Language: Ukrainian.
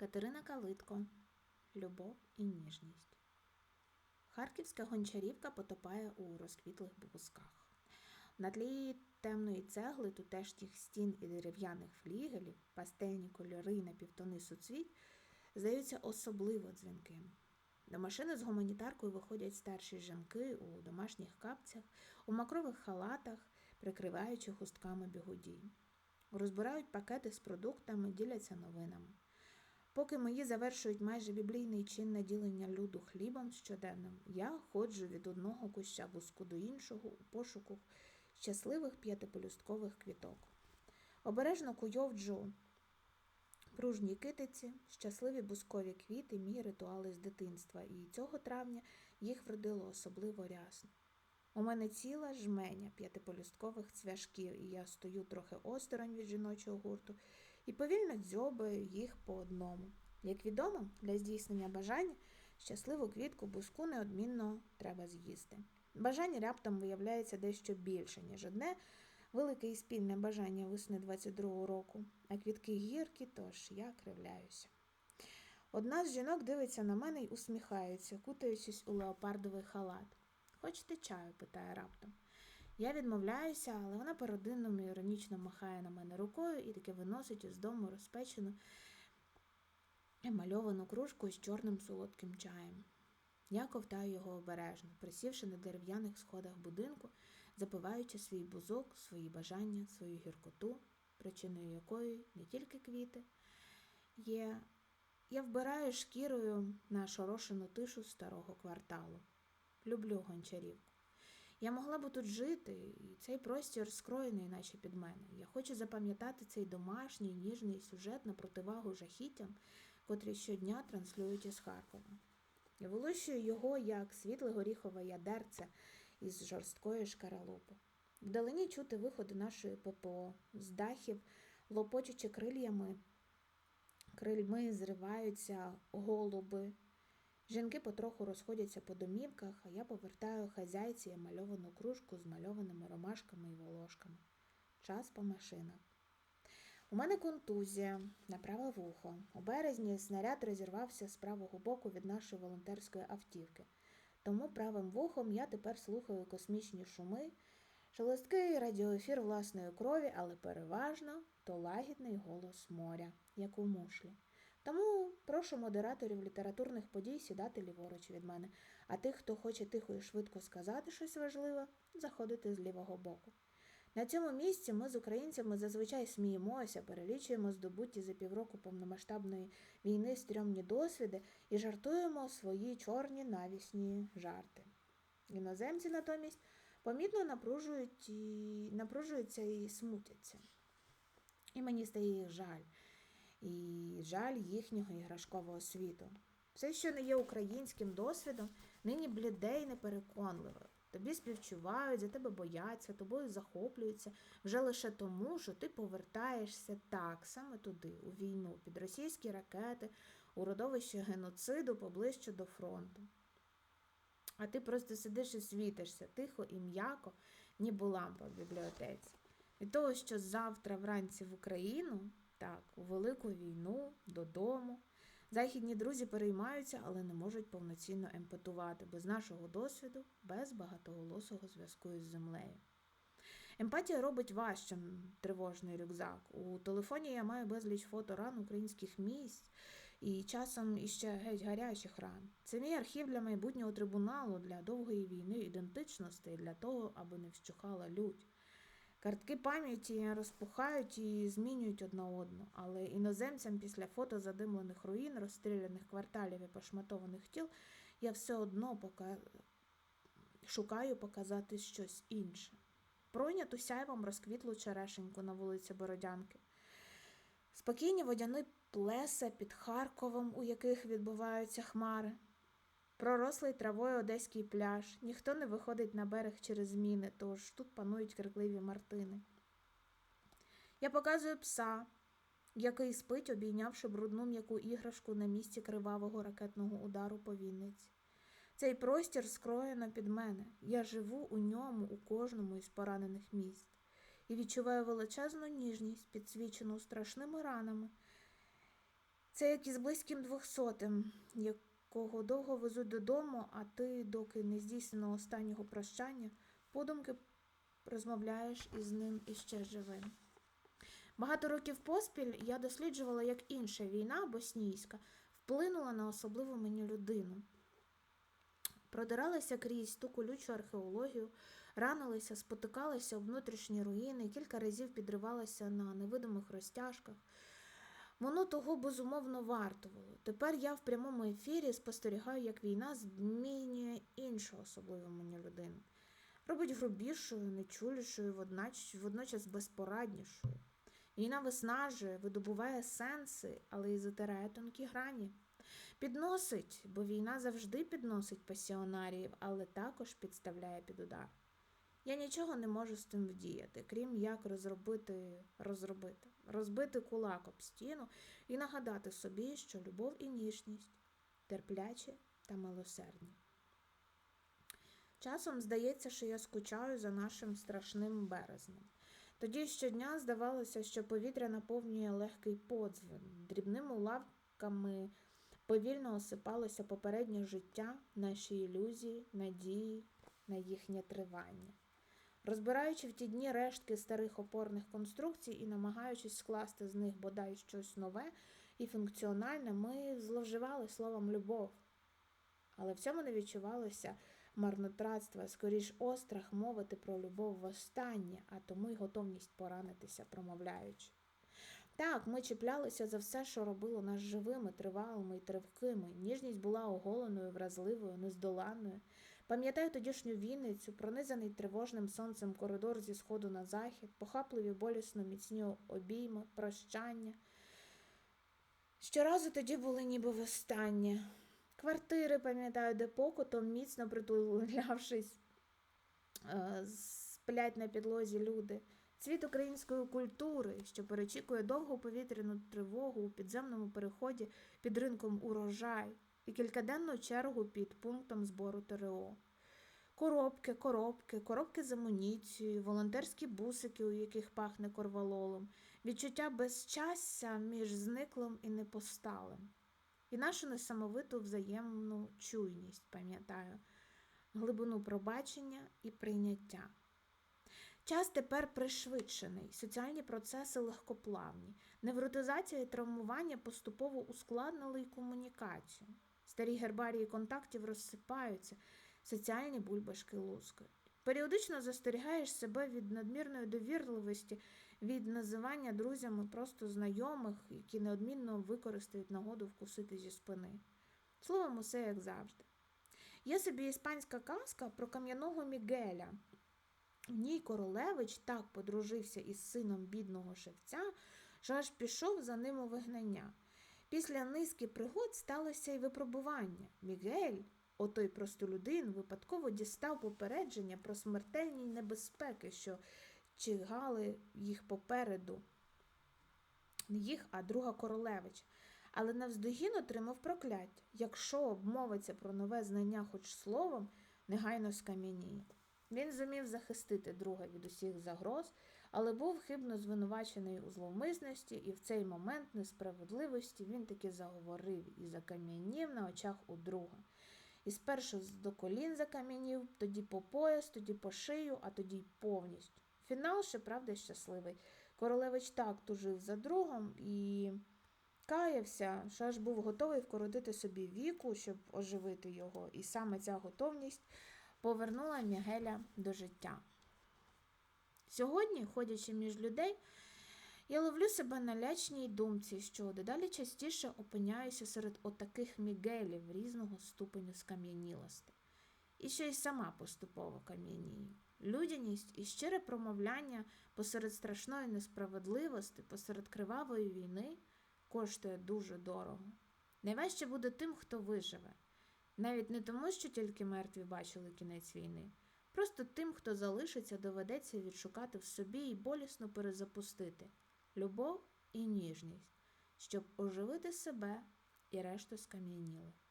Катерина Калитко. Любов і ніжність. Харківська гончарівка потопає у розквітлих бусках. На тлі темної цегли, тутешніх стін і дерев'яних флігелів, пастельні кольори і напівтони суцвіть здаються особливо дзвінкими. До машини з гуманітаркою виходять старші жінки у домашніх капцях, у макрових халатах, прикриваючи хустками бігудій. Розбирають пакети з продуктами, діляться новинами. Поки мої завершують майже біблійний чин наділення люду хлібом щоденним, я ходжу від одного куща буску до іншого у пошуку щасливих п'ятипелюсткових квіток. Обережно куйовджу пружній китиці, щасливі бускові квіти, мій ритуали з дитинства, і цього травня їх вродило особливо рясно. У мене ціла жменя п'ятиполюсткових цвяшків, і я стою трохи осторонь від жіночого гурту і повільно дзьобаю їх по одному. Як відомо, для здійснення бажання щасливу квітку буску неодмінно треба з'їсти. Бажань раптом виявляється дещо більше, ніж одне велике і спільне бажання весни 22-го року, а квітки гіркі, тож я кривляюся. Одна з жінок дивиться на мене й усміхається, кутаючись у леопардовий халат. Хочете чаю? питає раптом. Я відмовляюся, але вона по-родинному іронічно махає на мене рукою і таки виносить із дому розпечену емальовану кружку з чорним солодким чаєм. Я ковтаю його обережно, присівши на дерев'яних сходах будинку, запиваючи свій бузок, свої бажання, свою гіркоту, причиною якої не тільки квіти є. Я вбираю шкірою на шорошену тишу старого кварталу. Люблю гончарівку. Я могла б тут жити, і цей простір скроєний, наче під мене. Я хочу запам'ятати цей домашній ніжний сюжет на противагу жахіттям, котрі щодня транслюють із Харкова. Я вилущую його як світле горіхове ядерце із жорсткої шкаралупи. Вдалині чути виходи нашої ППО, з дахів, лопочучи крильями, крильми зриваються голуби. Жінки потроху розходяться по домівках, а я повертаю хазяйці мальовану кружку з мальованими ромашками і волошками. Час по машинах. У мене контузія на праве вухо. У березні снаряд розірвався з правого боку від нашої волонтерської автівки. Тому правим вухом я тепер слухаю космічні шуми, шелесткий радіоефір власної крові, але переважно то лагідний голос моря, як у мушлі. Тому прошу модераторів літературних подій сідати ліворуч від мене, а тих, хто хоче тихо і швидко сказати щось важливе, заходити з лівого боку. На цьому місці ми з українцями зазвичай сміємося, перелічуємо здобуті за півроку повномасштабної війни стрьомні досвіди і жартуємо свої чорні навісні жарти. Іноземці натомість помітно напружують і... напружуються і смутяться. І мені стає їх жаль, і жаль їхнього іграшкового світу. Все, що не є українським досвідом, нині бліде і непереконливе. Тобі співчувають, за тебе бояться, тобою захоплюються вже лише тому, що ти повертаєшся так саме туди, у війну, під російські ракети, у родовище геноциду поближче до фронту. А ти просто сидиш і світишся тихо і м'яко, ніби лампа в бібліотеці. Від того, що завтра вранці в Україну, так, у велику війну, додому. Західні друзі переймаються, але не можуть повноцінно емпатувати без нашого досвіду, без багатоголосого зв'язку із землею. Емпатія робить важчим тривожний рюкзак. У телефоні я маю безліч фото ран українських місць і часом іще геть гарячих ран. Це мій архів для майбутнього трибуналу, для довгої війни ідентичності, для того, аби не вщухала лють. Картки пам'яті розпухають і змінюють одна одну, але іноземцям після фото задимлених руїн, розстріляних кварталів і пошматованих тіл я все одно пока... шукаю показати щось інше. Пройняту сяйвом розквітлу черешеньку на вулиці Бородянки. Спокійні водяні плеса під Харковом, у яких відбуваються хмари. Пророслий травою одеський пляж, ніхто не виходить на берег через зміни, тож тут панують крикливі мартини. Я показую пса, який спить, обійнявши брудну м'яку іграшку на місці кривавого ракетного удару по Вінниці. Цей простір скроєно під мене. Я живу у ньому, у кожному із поранених міст, і відчуваю величезну ніжність, підсвічену страшними ранами. Це як із близьким двохсотим, якого довго везуть додому, а ти, доки не здійснено останнього прощання, подумки розмовляєш із ним іще живим. Багато років поспіль я досліджувала, як інша війна боснійська вплинула на особливу мені людину. Продиралася крізь ту колючу археологію, ранилася, спотикалася об внутрішні руїни, кілька разів підривалася на невидимих розтяжках. Воно того безумовно вартувало. Тепер я в прямому ефірі спостерігаю, як війна змінює іншу особливу мені людину. Робить грубішою, нечулішою, водночас, водночас безпораднішою. Війна виснажує, видобуває сенси, але й затирає тонкі грані. Підносить, бо війна завжди підносить пасіонаріїв, але також підставляє під удар. Я нічого не можу з тим вдіяти, крім як розробити, розробити, розбити кулак об стіну і нагадати собі, що любов і ніжність терплячі та милосердні. Часом здається, що я скучаю за нашим страшним березнем. Тоді щодня здавалося, що повітря наповнює легкий подзвін, дрібними лавками повільно осипалося попереднє життя, наші ілюзії, надії на їхнє тривання. Розбираючи в ті дні рештки старих опорних конструкцій і намагаючись скласти з них бодай щось нове і функціональне, ми зловживали словом любов. Але в цьому не відчувалося марнотратства, скоріш острах мовити про любов востаннє, а тому й готовність поранитися, промовляючи. Так, ми чіплялися за все, що робило нас живими, тривалими і тривкими. Ніжність була оголеною, вразливою, нездоланною. Пам'ятаю тодішню Вінницю, пронизаний тривожним сонцем коридор зі сходу на захід, похапливі болісно міцні обійми, прощання. Щоразу тоді були ніби востаннє. Квартири, пам'ятаю, де покотом, міцно притулявшись, е, сплять на підлозі люди. Цвіт української культури, що перечікує довгу повітряну тривогу у підземному переході під ринком урожай і кількаденну чергу під пунктом збору ТРО. Коробки, коробки, коробки з амуніцією, волонтерські бусики, у яких пахне корвалолом, відчуття безчастя між зниклим і непосталим. І нашу несамовиту взаємну чуйність, пам'ятаю, глибину пробачення і прийняття. Час тепер пришвидшений, соціальні процеси легкоплавні, невротизація і травмування поступово ускладнили й комунікацію. Старі гербарії контактів розсипаються, соціальні бульбашки лускають. Періодично застерігаєш себе від надмірної довірливості, від називання друзями просто знайомих, які неодмінно використають нагоду вкусити зі спини. Словом, усе як завжди. Є собі іспанська казка про кам'яного Мігеля. В ній королевич так подружився із сином бідного шевця, що аж пішов за ним у вигнання. Після низки пригод сталося й випробування. Мігель, отой простолюдин, випадково дістав попередження про смертельні небезпеки, що чигали їх попереду. Не їх, а друга королевич. Але навздогін отримав прокляття. Якщо обмовиться про нове знання хоч словом, негайно скам'яніє. Він зумів захистити друга від усіх загроз, але був хибно звинувачений у зловмисності, і в цей момент несправедливості він таки заговорив і закам'янів на очах у друга. І спершу до колін закам'янів, тоді по пояс, тоді по шию, а тоді й повністю. Фінал, щоправда, щасливий. Королевич так тужив за другом і каявся, що аж був готовий вкоротити собі віку, щоб оживити його. І саме ця готовність повернула Мігеля до життя. Сьогодні, ходячи між людей, я ловлю себе на лячній думці, що дедалі частіше опиняюся серед отаких мігелів різного ступеню скам'янілости. І ще й сама поступово кам'янію. Людяність і щире промовляння посеред страшної несправедливості, посеред кривавої війни коштує дуже дорого. Найважче буде тим, хто виживе. Навіть не тому, що тільки мертві бачили кінець війни. Просто тим, хто залишиться, доведеться відшукати в собі і болісно перезапустити любов і ніжність, щоб оживити себе і решту скам'янілих.